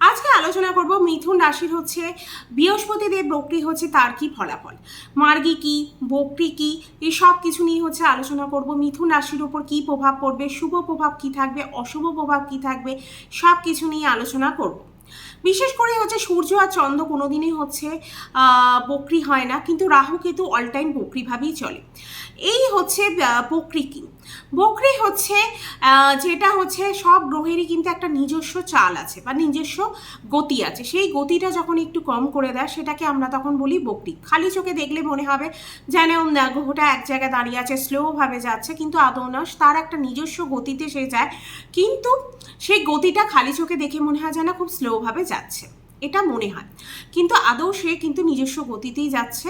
আজকে আলোচনা করব মিথুন রাশির হচ্ছে বৃহস্পতি দেব বক্রি হচ্ছে তার কি ফলাফল? মার্গী কি বক্রি কি? এই সব কিছু নিয়ে হচ্ছে আলোচনা করব। মিথুন রাশির ওপর কি প্রভাব পড়বে? শুভ প্রভাব কি থাকবে? অশুভ প্রভাব কি থাকবে? সব কিছু নিয়ে আলোচনা করব। বিশেষ করে হচ্ছে সূর্য আর চন্দ্র কোনোদিনই হচ্ছে আহ, বক্রি হয় না। কিন্তু রাহু কেতু অল টাইম বক্রিভাবেই চলে। এই হচ্ছে আহ, বক্রি হচ্ছে যেটা হচ্ছে সব গ্রহেরই কিন্তু একটা নিজস্ব চাল আছে বা নিজস্ব গতি আছে। সেই গতিটা যখন একটু কম করে দেয় সেটাকে আমরা তখন বলি বকরি। খালি চোখে দেখলে মনে হবে যেন গ্রহটা এক জায়গায় দাঁড়িয়ে আছে স্লোভাবে যাচ্ছে কিন্তু আদৌ না তার একটা নিজস্ব গতিতে সে যায়। কিন্তু সেই গতিটা খালি চোখে দেখে মনে হয় যেন খুব স্লোভাবে যাচ্ছে। এটা মনে হয়। কিন্তু আদৌ সে কিন্তু নিজস্ব গতিতেই যাচ্ছে।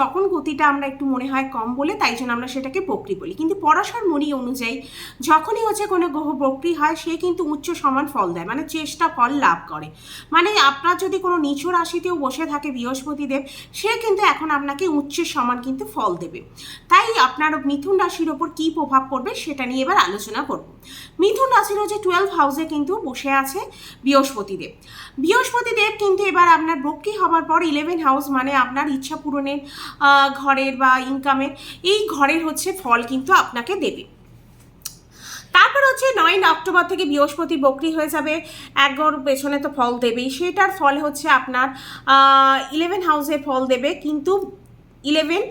তখন গতিটা আমরা একটু মনে হয় কম বলে, তাই জন্য আমরা সেটাকে বক্রি বলি। কিন্তু পরাশর মনি অনুযায়ী যখনই হচ্ছে কোনো গ্রহ বক্রি হয়, সে কিন্তু উচ্চ সমান ফল দেয় মানে চেষ্টা ফল লাভ করে। মানে আপনার যদি কোনো নিচু রাশিতেও বসে থাকে বৃহস্পতি দেব সে কিন্তু এখন আপনাকে উচ্চের সমান কিন্তু ফল দেবে। তাই আপনার মিথুন রাশির ওপর কী প্রভাব পড়বে সেটা নিয়ে এবার আলোচনা করব। মিথুন রাশির হচ্ছে টুয়েলভ হাউসে কিন্তু বসে আছে বৃহস্পতি দেব বৃহস্পতি দেব কিন্তু এবার আপনার বক্রি হবার পর ইলেভেন হাউস মানে আপনার ইচ্ছা পূরণের ঘরের বা ইনকামের এই ঘরের হচ্ছে ফল কিন্তু আপনাকে দেবে। তারপর হচ্ছে নয় অক্টোবর থেকে বৃহস্পতি বকরি হয়ে যাবে এক গড় পেছনে তো ফল দেবেই, সেটার ফল হচ্ছে আপনার ইলেভেন হাউসে ফল দেবে, কিন্তু ইলেভেন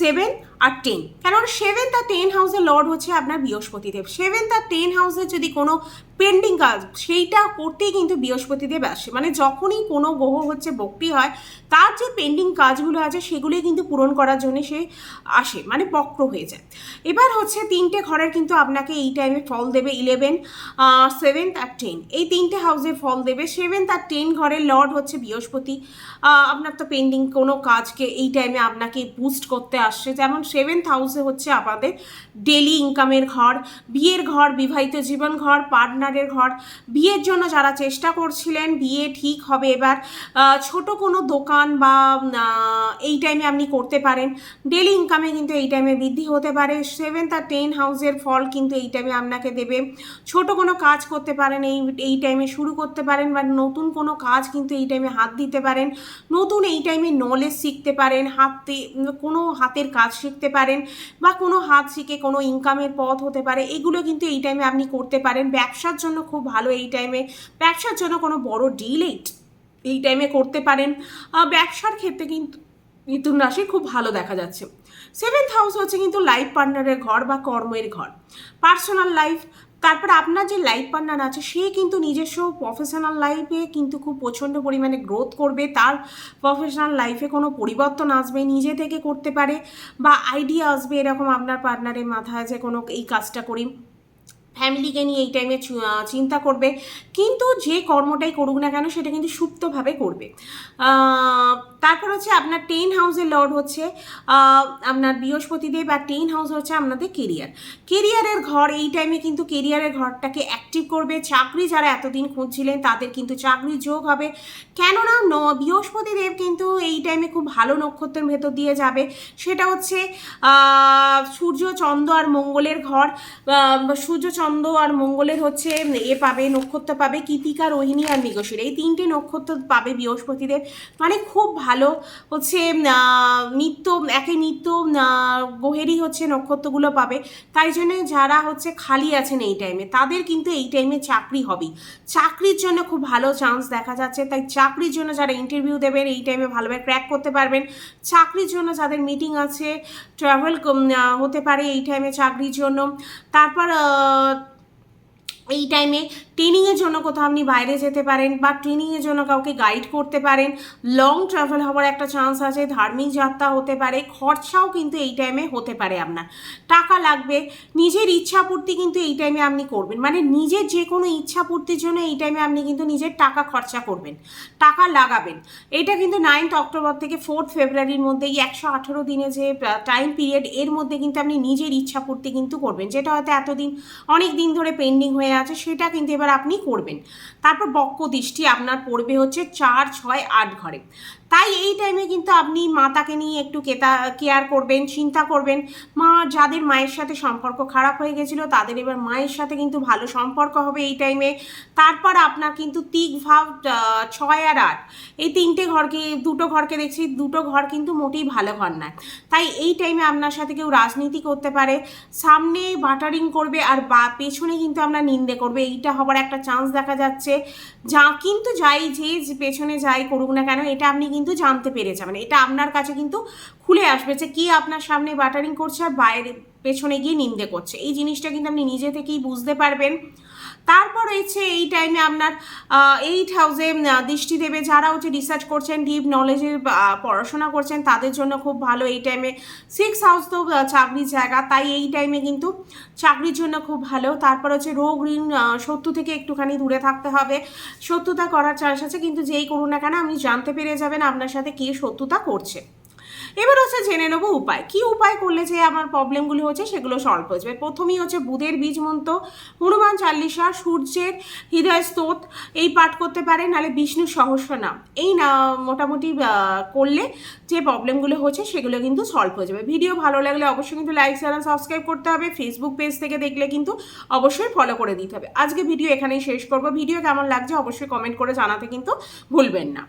সেভেন আর টেন কারণ সেভেন্থ আর টেন হাউসের লর্ড হচ্ছে আপনার বৃহস্পতিদেব। সেভেন্থ আর টেন হাউসে যদি কোনো পেন্ডিং কাজ, সেইটা করতেই কিন্তু বৃহস্পতিদেব আসে। মানে যখনই কোনো গ্রহ হচ্ছে বক্রি হয়, তার যে পেন্ডিং কাজগুলো আছে, সেগুলোই কিন্তু পূরণ করার জন্য সে আসে মানে বক্র হয়ে যায়। এবার হচ্ছে তিনটে ঘরের কিন্তু আপনাকে এই টাইমে ফল দেবে ইলেভেন সেভেন্থ আর টেন এই তিনটে হাউসে ফল দেবে। সেভেন্থ আর টেন ঘরের লর্ড হচ্ছে বৃহস্পতি। আপনার তো পেন্ডিং কোনো কাজকে এই টাইমে আপনাকে বুস্ট করতে আসছে। যেমন সেভেন্থ হাউসে হচ্ছে আমাদের ডেলি ইনকামের ঘর, বিয়ের ঘর, বিবাহিত জীবন ঘর, পার্টনারের ঘর। বিয়ের জন্য যারা চেষ্টা করছিলেন, বিয়ে ঠিক হবে এবার। ছোট কোনো দোকান বা এই টাইমে আপনি করতে পারেন। ডেলি ইনকামে কিন্তু এই টাইমে বৃদ্ধি হতে পারে। সেভেন্থ আর টেন হাউসের ফল কিন্তু এই টাইমে আপনাকে দেবে। ছোট কোনো কাজ করতে পারেন, এই এই টাইমে শুরু করতে পারেন বা নতুন কোনো কাজ কিন্তু এই টাইমে হাত দিতে পারেন। নতুন এই টাইমে নলেজ শিখতে পারেন। হাতে, কোনো হাতের কাজ শিখতে পারেন বা কোনো হাত শিখে কোনো ইনকামের পথ হতে পারে, এগুলো কিন্তু এই টাইমে আপনি করতে পারেন। ব্যবসার জন্য খুব ভালো এই টাইমে ব্যবসার জন্য কোনো বড় ডিল এই টাইমে করতে পারেন। ব্যবসার ক্ষেত্রে কিন্তু মিথুন রাশি খুব ভালো দেখা যাচ্ছে। সেভেন্থ হাউস হচ্ছে কিন্তু লাইফ পার্টনারের ঘর বা কর্মের ঘর। পার্সোনাল লাইফ তারপর আপনার যে লাইফ পার্টনার আছে, সে কিন্তু নিজস্ব প্রফেশনাল লাইফে কিন্তু খুব প্রচণ্ড পরিমাণে গ্রোথ করবে। তার প্রফেশনাল লাইফে কোনো পরিবর্তন আসবে, নিজে থেকে করতে পারে বা আইডিয়া আসবে এরকম আপনার পার্টনারের মাথায় যে কোনো এই কাজটা করি। ফ্যামিলিকে নিয়ে এই টাইমে চিন্তা করবে। কিন্তু যে কর্মটাই করুক না কেন, সেটা কিন্তু সুপ্তভাবে করবে। তারপর হচ্ছে আপনার টেন হাউসের লর্ড হচ্ছে আপনার বৃহস্পতিদেব আর টেন হাউস হচ্ছে আপনাদের কেরিয়ার কেরিয়ারের ঘর, এই টাইমে কিন্তু কেরিয়ারের ঘরটাকে অ্যাক্টিভ করবে। চাকরি যারা এতদিন খুঁজছিলেন, তাদের কিন্তু চাকরির যোগ হবে। কেননা বৃহস্পতিদেব কিন্তু এই টাইমে খুব ভালো নক্ষত্রের ভেতর দিয়ে যাবে। সেটা হচ্ছে সূর্য, চন্দ্র আর মঙ্গলের ঘর। সূর্য চন্দ্র আর মঙ্গলের হচ্ছে এ পাবে নক্ষত্র পাবে কৃতিকা রোহিণী আর মৃগশির। এই তিনটে নক্ষত্র পাবে বৃহস্পতিদের। মানে খুব ভালো হচ্ছে নিত্য একে নিত্য আহ, গ্রহেরই হচ্ছে নক্ষত্রগুলো পাবে। তাই জন্য যারা হচ্ছে খালি আছেন এই টাইমে তাদের কিন্তু এই টাইমে চাকরি হবেই। চাকরির জন্য খুব ভালো চান্স দেখা যাচ্ছে। তাই চাকরির জন্য যারা ইন্টারভিউ দেবেন এই টাইমে ভালোভাবে ক্র্যাক করতে পারবেন। চাকরির জন্য যাদের মিটিং আছে ট্রাভেল হতে পারে এই টাইমে চাকরির জন্য। তারপর এই টাইমে ট্রেনিংয়ের জন্য কোথাও আপনি বাইরে যেতে পারেন বা ট্রেনিংয়ের জন্য কাউকে গাইড করতে পারেন। লং ট্রাভেল হওয়ার একটা চান্স আছে, ধার্মিক যাত্রা হতে পারে, খরচাও কিন্তু এই টাইমে হতে পারে আপনার। টাকা লাগবে, নিজের ইচ্ছাপূর্তি কিন্তু এই টাইমে আপনি করবেন। মানে নিজের যে কোনো ইচ্ছাপূর্তির জন্য এই টাইমে আপনি কিন্তু নিজের টাকা খরচা করবেন। টাকা লাগাবেন। এটা কিন্তু নাইন্থ অক্টোবর থেকে ফোর্থ ফেব্রুয়ারির মধ্যে এই একশো আঠেরো দিনে যে টাইম পিরিয়ড এর মধ্যে কিন্তু আপনি নিজের ইচ্ছাপূর্তি কিন্তু করবেন। যেটা হয়তো এতদিন অনেক দিন ধরে পেন্ডিং হয়ে আছে, সেটা কিন্তু এবার আপনি করবেন। তারপর বক্ষ দৃষ্টি আপনার পড়বে হচ্ছে চার, ছয়, আট ঘরে। তাই এই টাইমে কিন্তু আপনি মাতাকে নিয়ে একটু কেতা কেয়ার করবেন, চিন্তা করবেন। মা যাদের মায়ের সাথে সম্পর্ক খারাপ হয়ে গেছিল, তাদের এবার মায়ের সাথে কিন্তু ভালো সম্পর্ক হবে এই টাইমে তারপর আপনার কিন্তু তিক ভাব ছয় আর আট। এই তিনটে ঘরকে, দুটো ঘরকে দেখছি, দুটো ঘর কিন্তু মোটেই ভালো ঘর নয়। তাই এই টাইমে আপনার সাথে কেউ রাজনীতি করতে পারে। সামনে বাটারিং করবে আর বা, পেছনে কিন্তু আমরা নিন্দে করবে। এইটা হবার একটা চান্স দেখা যাচ্ছে। যা কিন্তু যাই, যে পেছনে যাই করুক না কেন, এটা আপনি কিন্তু জানতে পেরে যাবেন। এটা আপনার কাছে কিন্তু খুলে আসবে যে কি আপনার সামনে বাটারিং করছে আর বাইরে, পেছনে গিয়ে নিন্দে করছে। এই জিনিসটা কিন্তু আপনি নিজে থেকেই বুঝতে পারবেন। তারপর হচ্ছে এই টাইমে আপনার এইট হাউসে দৃষ্টি দেবে যারা হচ্ছে রিসার্চ করছেন ডিপ নলেজের পড়াশোনা করছেন, তাদের জন্য খুব ভালো এই টাইমে সিক্স হাউস তো চাকরির জায়গা, তাই এই টাইমে কিন্তু চাকরির জন্য খুব ভালো। তারপর হচ্ছে রোগ ঋণ শত্রু থেকে একটুখানি দূরে থাকতে হবে। শত্রুতা করার চান্স আছে, কিন্তু যেই করুন না কেন, আপনি জানতে পেরে যাবেন আপনার সাথে কে শত্রুতা করছে। এবার হচ্ছে জেনে নেব উপায়। কি উপায় করলে যে আমার প্রবলেমগুলো হচ্ছে সেগুলো সলভ হয়ে যাবে? প্রথমেই হচ্ছে বুধের বীজ মন্ত্র হনুমান চাল্লিশা সূর্যের হৃদয় স্তোত এই পাঠ করতে পারে, নাহলে বিষ্ণু সহস্র নাম এই না, মোটামুটি করলে যে প্রবলেমগুলো হচ্ছে সেগুলো কিন্তু সলভ হয়ে যাবে। ভিডিও ভালো লাগলে অবশ্যই কিন্তু লাইক চ্যানেল সাবস্ক্রাইব করতে হবে। ফেসবুক পেজ থেকে দেখলে কিন্তু অবশ্যই ফলো করে দিতে হবে। আজকে ভিডিও এখানেই শেষ করব। ভিডিও কেমন লাগছে অবশ্যই কমেন্ট করে জানাতে কিন্তু ভুলবেন না।